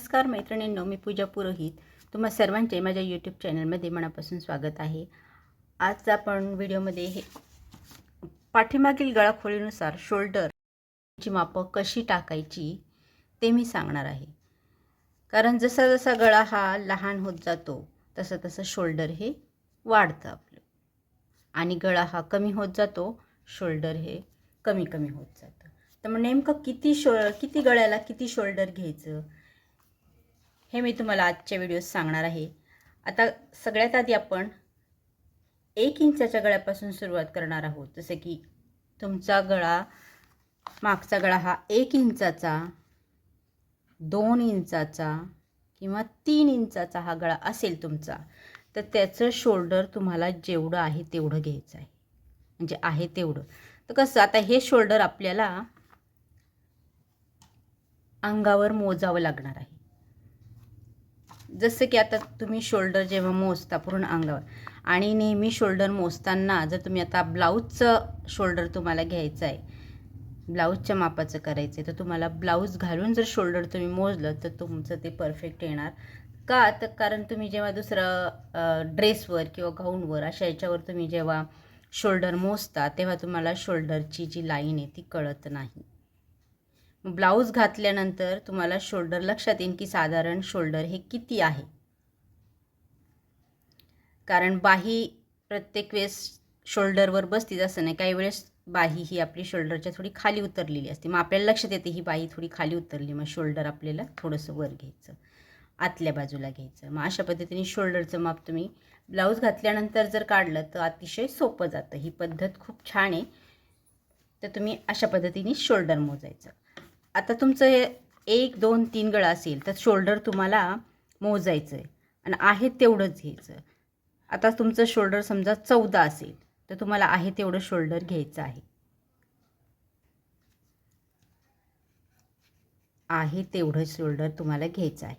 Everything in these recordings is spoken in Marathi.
नमस्कार मैत्रिणींनो मी पूजा पुरोहित. तुम्हा सर्वांचे माझ्या यूट्यूब चॅनलमध्ये मनापासून स्वागत आहे. आज आपण व्हिडिओमध्ये हे पाठीमागील गळाखोळीनुसार शोल्डरची मापं कशी टाकायची ते मी सांगणार आहे. कारण जसा जसा गळा हा लहान होत जातो तसं तसं शोल्डर हे वाढतं आपलं. आणि गळा हा कमी होत जातो शोल्डर हे कमी कमी होत जातं. तर मग नेमकं किती शो किती गळ्याला किती शोल्डर घ्यायचं? हे मी तुम्हाला आजच्या व्हिडिओत सांगणार आहे. आता सगळ्यात आधी आपण एक इंचाच्या गळ्यापासून सुरुवात करणार आहोत. जसं की तुमचा गळा मागचा गळा हा एक इंचाचा दोन इंचाचा किंवा तीन इंचाचा हा गळा असेल तुमचा तर त्याचं शोल्डर तुम्हाला जेवढं आहे तेवढं घ्यायचं आहे. म्हणजे आहे तेवढं. तर कसं आता हे शोल्डर आपल्याला अंगावर मोजावं लागणार आहे. जसं की आता तुम्ही शोल्डर जेव्हा मोजता पूर्ण अंगावर आणि नेहमी शोल्डर मोजताना जर तुम्ही आता ब्लाऊजचं शोल्डर तुम्हाला घ्यायचं आहे ब्लाऊजच्या मापाचं करायचं आहे तर तुम्हाला ब्लाऊज घालून जर शोल्डर तुम्ही मोजलं तर तुमचं ते परफेक्ट येणार. का? तर कारण तुम्ही जेव्हा दुसरं ड्रेसवर किंवा गाऊनवर अशा याच्यावर तुम्ही जेव्हा शोल्डर मोजता तेव्हा तुम्हाला शोल्डरची जी लाईन आहे ती कळत नाही. ब्लाऊज घातल्यानंतर तुम्हाला शोल्डर लक्षात येईल की साधारण शोल्डर हे किती आहे. कारण बाही प्रत्येक वेळेस शोल्डरवर बसतीच असं नाही. काही वेळेस बाही ही आपली शोल्डरच्या थोडी खाली उतरलेली असते. मग आपल्याला लक्षात येते ही बाही थोडी खाली उतरली. मग शोल्डर आपल्याला थोडंसं वर घ्यायचं. आतल्या बाजूला घ्यायचं. मग अशा पद्धतीने शोल्डरचं माप तुम्ही ब्लाऊज घातल्यानंतर जर काढलं तर अतिशय सोपं जातं. ही पद्धत खूप छान आहे. तर तुम्ही अशा पद्धतीने शोल्डर मोजायचं. आता तुमचं हे एक दोन तीन गळा असेल तर शोल्डर तुम्हाला मोजायचं आहे आणि आहे तेवढंच घ्यायचं. आता तुमचं शोल्डर समजा चौदा असेल तर तुम्हाला आहे तेवढं शोल्डर घ्यायचं आहे. आहे तेवढं शोल्डर तुम्हाला घ्यायचं आहे.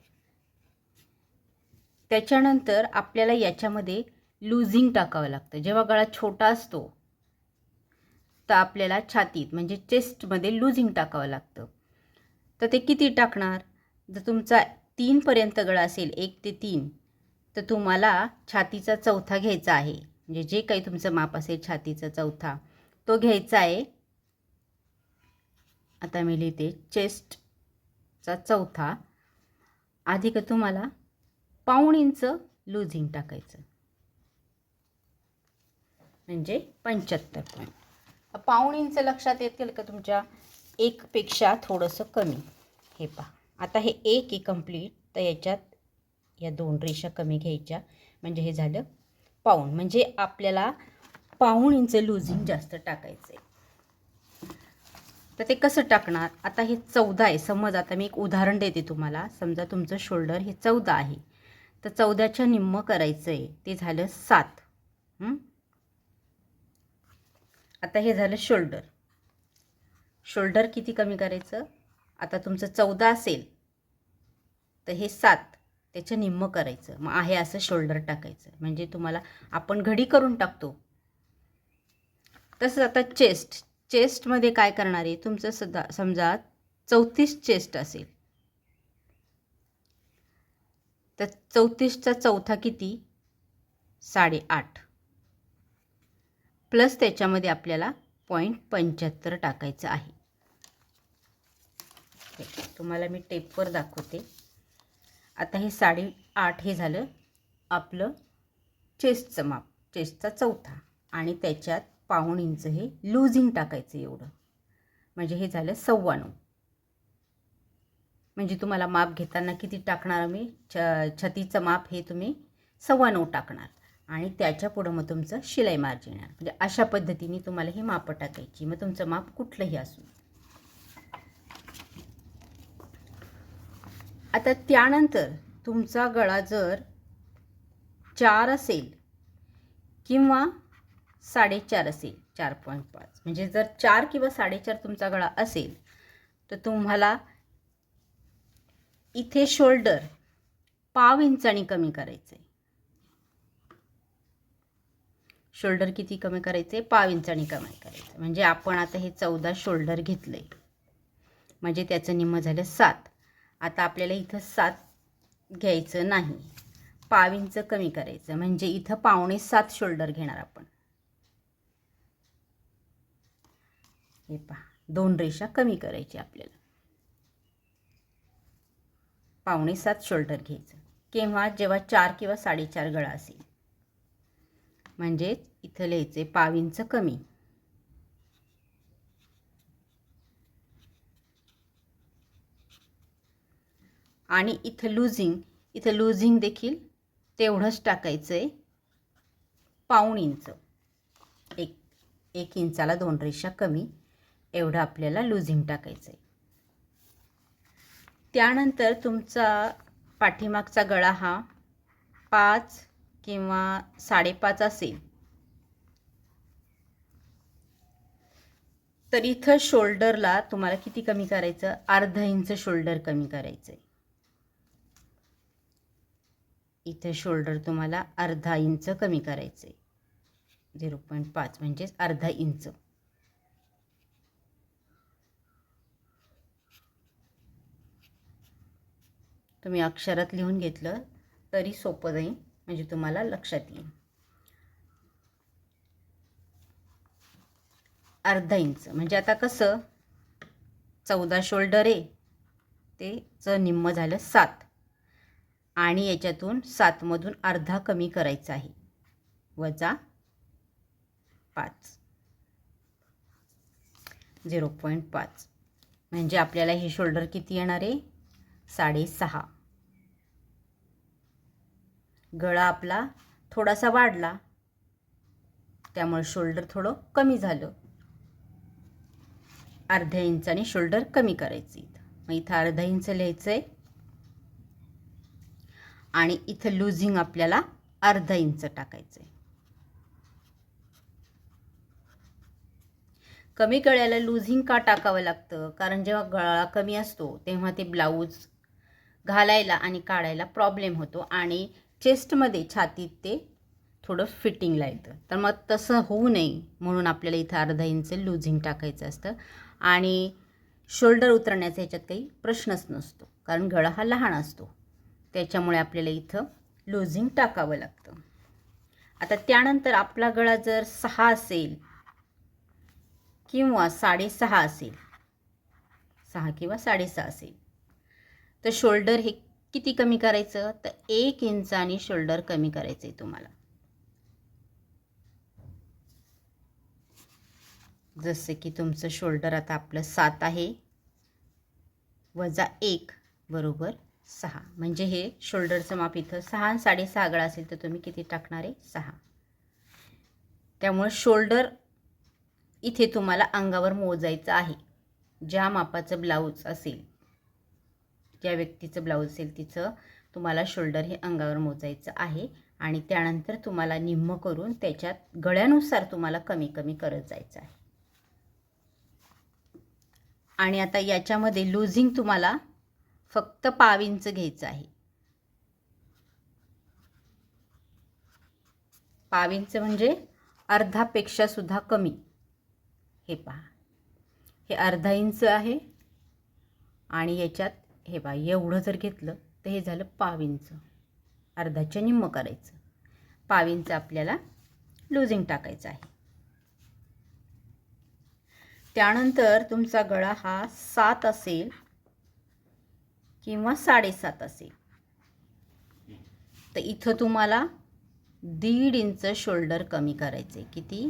त्याच्यानंतर आपल्याला याच्यामध्ये लुझिंग टाकावं लागतं. जेव्हा गळा छोटा असतो तर आपल्याला छातीत म्हणजे चेस्टमध्ये लुझिंग टाकावं लागतं. तर ते किती टाकणार? जर तुमचा तीनपर्यंत गळा असेल एक ते तीन तर तुम्हाला छातीचा चौथा घ्यायचा आहे. म्हणजे जे काही तुमचं माप असेल छातीचा चौथा तो घ्यायचा आहे. आता मी लिहिते चेस्टचा चौथा. आधी का तुम्हाला पाऊण इंच लुझिंग टाकायचं. म्हणजे पंच्याहत्तर पॉईंट पाऊण इंच लक्षात येतील का तुमच्या? एकपेक्षा थोडंसं कमी. हे पहा. आता हे एक आहे कंप्लीट तर याच्यात या दोन रेषा कमी घ्यायच्या. म्हणजे हे झालं पाऊण. म्हणजे आपल्याला पाऊण इंच लुझिंग जास्त टाकायचं आहे तर ते कसं टाकणार? आता हे चौदा आहे. समज आता मी एक उदाहरण देते तुम्हाला. समजा तुमचं शोल्डर हे चौदा आहे. तर चौदाच्या निम्म करायचं आहे ते झालं सात. आता हे झालं शोल्डर शोल्डर किती कमी करायचं? आता तुमचं चौदा असेल तर हे सात त्याचं निम्म करायचं. मग आहे असं शोल्डर टाकायचं. म्हणजे तुम्हाला आपण घडी करून टाकतो. तसंच आता चेस्ट. चेस्टमध्ये काय करणार आहे? तुमचं सदा समजा चौतीस चेस्ट असेल. तर चौतीसचा चौथा किती? साडेआठ. प्लस त्याच्यामध्ये आपल्याला पॉईंट पंच्याहत्तर टाकायचं आहे. तुम्हाला मी टेपवर दाखवते. आता हे साडे आठ हे झालं आपलं चेस्टचं माप चेस्टचा चौथा. आणि त्याच्यात पाऊण इंच हे लूझिंग टाकायचं एवढं. म्हणजे हे झालं सव्वाण्णव म्हणजे तुम्हाला माप घेताना किती टाकणार मी छ छतीचं माप हे तुम्ही सव्वाण्णव टाकणार. आणि त्याच्या पुढं मग तुमचं शिलाई मार्जिन येणार. म्हणजे अशा पद्धतीने तुम्हाला ही मापं टाकायची. मग तुमचं माप कुठलंही असू. आता त्यानंतर तुमचा गळा जर चार असेल किंवा साडेचार असेल चार पॉईंट पाच. म्हणजे जर चार किंवा साडेचार तुमचा गळा असेल तर तुम्हाला इथे शोल्डर पाव इंचाने कमी करायचं आहे शोल्डर किती कमी करायचे? पाव इंचाने कमी करायचं. म्हणजे आपण आता हे चौदा शोल्डर घेतलं. आहे म्हणजे त्याचं निम्म झालं सात. आता आपल्याला इथं सात घ्यायचं नाही. पाव इंच कमी करायचं. म्हणजे इथं पावणे सात शोल्डर घेणार आपण. हे पहा. दोन रेषा कमी करायची आपल्याला. पावणे सात शोल्डर घ्यायचं. किंवा जेव्हा चार किंवा साडेचार गळा असेल. म्हणजेच इथं लिहायचे पाव इंच कमी. आणि इथं लुझिंग इथं लुझिंग देखील तेवढंच टाकायचं आहे पाऊण इंच. एक एक इंचाला दोन रेषा कमी एवढं आपल्याला लुझिंग टाकायचं आहे त्यानंतर तुमचा पाठीमागचा गळा हा पाच किंवा साडेपाच असेल. तर इथं शोल्डरला तुम्हाला किती कमी करायचं? अर्धा इंच शोल्डर कमी करायचं आहे इथे शोल्डर तुम्हाला अर्धा इंच कमी करायचं आहे झिरो पॉईंट पाच म्हणजेच अर्धा इंच. तुम्ही अक्षरात लिहून घेतलं तरी सोपं जाईल. म्हणजे तुम्हाला लक्षात येईल. अर्धा इंच. म्हणजे आता कसं चौदा शोल्डर आहे तेचं निम्म झालं सात. आणि याच्यातून सातमधून अर्धा कमी करायचा आहे. वजा पाच. झिरो पॉईंट पाच. म्हणजे आपल्याला हे शोल्डर किती येणार आहे? साडेसहा. गळा आपला थोडासा वाढला. त्यामुळे शोल्डर थोडं कमी झालं. अर्ध्या इंचाने शोल्डर कमी करायची इथं मग इथं अर्धा इंच लिहायचं आहे आणि इथं लुझिंग आपल्याला अर्धा इंच टाकायचं आहे कमी गळ्याला लुझिंग का टाकावं लागतं? कारण जेव्हा गळा कमी असतो तेव्हा ते ब्लाऊज घालायला आणि काढायला प्रॉब्लेम होतो आणि चेस्टमध्ये छातीत ते थोडं फिटिंगला येतं. तर मग तसं होऊ नये म्हणून आपल्याला इथं अर्धा इंच लुझिंग टाकायचं असतं. आणि शोल्डर उतरण्याचा ह्याच्यात काही प्रश्नच नसतो. कारण गळा हा लहान असतो. त्याच्यामुळे आपल्याला इथं लुझिंग टाकावं लागतं. आता त्यानंतर आपला गळा जर सहा असेल किंवा साडेसहा असेल सहा किंवा साडेसहा असेल तर शोल्डर हे किती कमी करायचं? तर एक इंचानी शोल्डर कमी करायचं आहे तुम्हाला. जसे की तुमचं शोल्डर आता आपलं सात आहे. वजा एक बरोबर सहा. म्हणजे हे शोल्डरचं माप इथं सहा आणि साडेसहा गळा असेल तर तुम्ही किती टाकणार आहे? सहा. त्यामुळे शोल्डर इथे तुम्हाला अंगावर मोजायचं आहे. ज्या मापाचं ब्लाऊज असेल ज्या व्यक्तीचं ब्लाऊज असेल तिचं तुम्हाला शोल्डर हे अंगावर मोजायचं आहे आणि त्यानंतर तुम्हाला निम्म करून त्याच्यात गळ्यानुसार तुम्हाला कमी कमी करत जायचं आहे. आणि आता याच्यामध्ये लूझिंग तुम्हाला फक्त पाव इंच घ्यायचं आहे. पाव इंच म्हणजे अर्धापेक्षा सुद्धा कमी. हे पहा. हे अर्धा इंच आहे. आणि याच्यात हे पहा एवढं जर घेतलं तर हे झालं पाव इंच. अर्धाच्या निम्म करायचं. पाव इंच आपल्याला लूझिंग टाकायचं आहे. त्यानंतर तुमचा गळा हा सात असेल किंवा साडेसात असेल. तर इथं तुम्हाला दीड इंच शोल्डर कमी करायचे किती?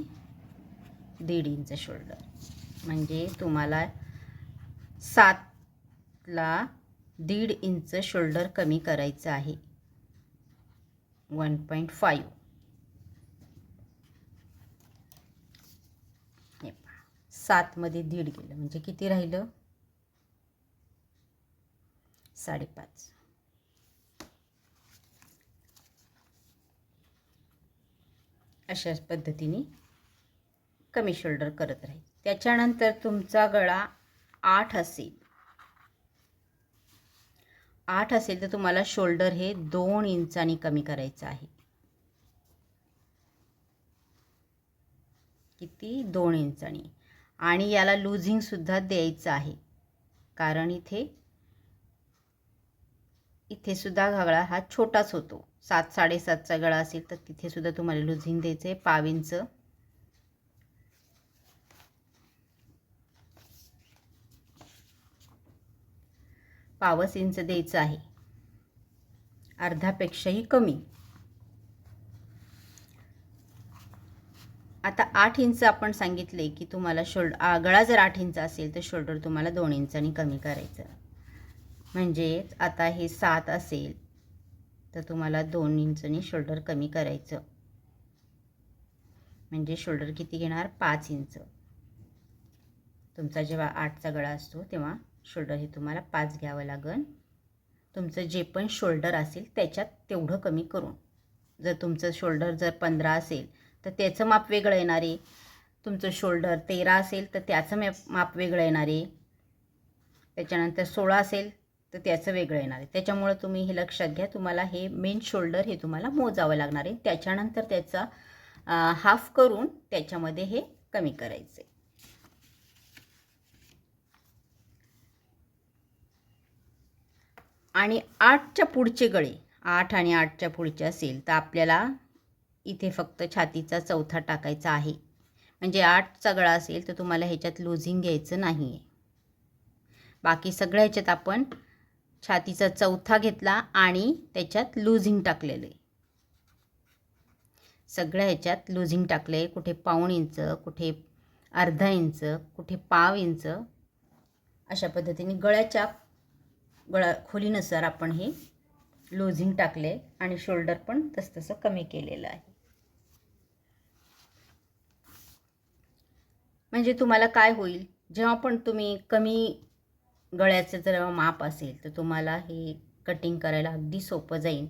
दीड इंच शोल्डर. म्हणजे तुम्हाला सातला दीड इंच शोल्डर कमी करायचं आहे. वन पॉईंट फाईव्ह हे पहा सातमध्ये दीड गेलं. म्हणजे किती राहिलं? साडेपाच. अशाच पद्धतीने कमी शोल्डर करत राहील. त्याच्यानंतर तुमचा गळा आठ असेल. आठ असेल तर तुम्हाला शोल्डर हे दोन इंचांनी कमी करायचं आहे. किती? दोन इंचांनी. आणि याला लुझिंगसुद्धा द्यायचं आहे. कारण इथे इथेसुद्धा घागळा गळा हा छोटाच होतो. सात साडेसातचा गळा असेल तर तिथेसुद्धा तुम्हाला लुझिंग द्यायचं आहे पाव पावस इंच द्यायचं आहे. अर्धापेक्षाही कमी. आता आठ इंच आपण सांगितले की तुम्हाला शोल्ड आ, गळा जर आठ इंच असेल तर शोल्डर तुम्हाला दोन इंचांनी कमी करायचं. म्हणजेच आता हे सात असेल तर तुम्हाला दोन इंचनी शोल्डर कमी करायचं. म्हणजे शोल्डर किती घेणार? पाच इंच. तुमचा जेव्हा आठचा गळा असतो तेव्हा शोल्डर हे तुम्हाला पाच घ्यावं लागेल तुमचं जे पण शोल्डर असेल त्याच्यात तेवढं कमी करून. जर तुमचं शोल्डर जर पंधरा असेल तर त्याचं माप वेगळं येणार आहे. तुमचं शोल्डर तेरा असेल तर त्याचं मॅप माप वेगळं येणार आहे. त्याच्यानंतर सोळा असेल तर त्याचं वेगळं येणार आहे. त्याच्यामुळं तुम्ही हे लक्षात घ्या तुम्हाला हे मेन शोल्डर हे तुम्हाला मोजावं लागणार आहे. त्याच्यानंतर त्याचा हाफ करून त्याच्यामध्ये हे कमी करायचं आहे आणि आठच्या पुढचे गळे आठ आणि आठच्या पुढचे असेल तर आपल्याला इथे फक्त छातीचा चौथा टाकायचा आहे. म्हणजे आठचा गळा असेल तर तुम्हाला ह्याच्यात लुझिंग घ्यायचं नाही आहे बाकी सगळ्या ह्याच्यात आपण छातीचा चौथा घेतला आणि त्याच्यात लुझिंग टाकलेलं आहे. सगळ्या ह्याच्यात लुझिंग टाकलं आहे कुठे पाऊण इंच कुठे अर्धा इंच कुठे पाव इंच. अशा पद्धतीने गळ्याच्या गळा खोलीनुसार आपण हे लूझिंग टाकले आणि शोल्डर पण तसतसं कमी केलेलं आहे. म्हणजे तुम्हाला काय होईल? जेव्हा पण तुम्ही कमी गळ्याचं जर माप असेल तर तुम्हाला हे कटिंग करायला अगदी सोपं जाईल.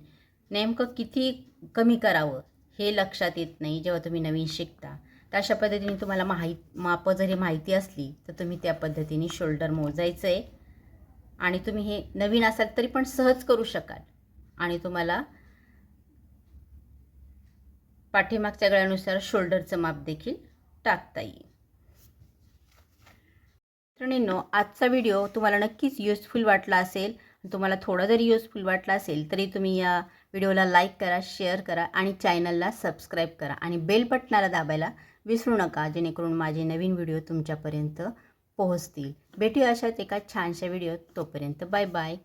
नेमकं किती कमी करावं हे लक्षात येत नाही जेव्हा तुम्ही नवीन शिकता. तर अशा पद्धतीने तुम्हाला माहीत मापं जरी माहिती असली तर तुम्ही त्या पद्धतीने शोल्डर मोजायचं आहे आणि तुम्ही हे नवीन असाल तरी पण सहज करू शकाल. आणि तुम्हाला पाठीमागच्या गळ्यानुसार शोल्डरचं माप देखील टाकता येईल. मित्रांनो आजचा व्हिडिओ तुम्हाला नक्कीच युजफुल वाटला असेल. तुम्हाला थोडा जरी युजफुल वाटला असेल तरी तुम्ही या व्हिडिओला लाईक करा शेअर करा आणि चॅनलला सबस्क्राईब करा आणि बेल बटणाला दाबायला विसरू नका जेणेकरून माझे नवीन व्हिडिओ तुमच्यापर्यंत पोहोचतील. भेटूया अशाच एका छानशा व्हिडिओत तोपर्यंत. Bye bye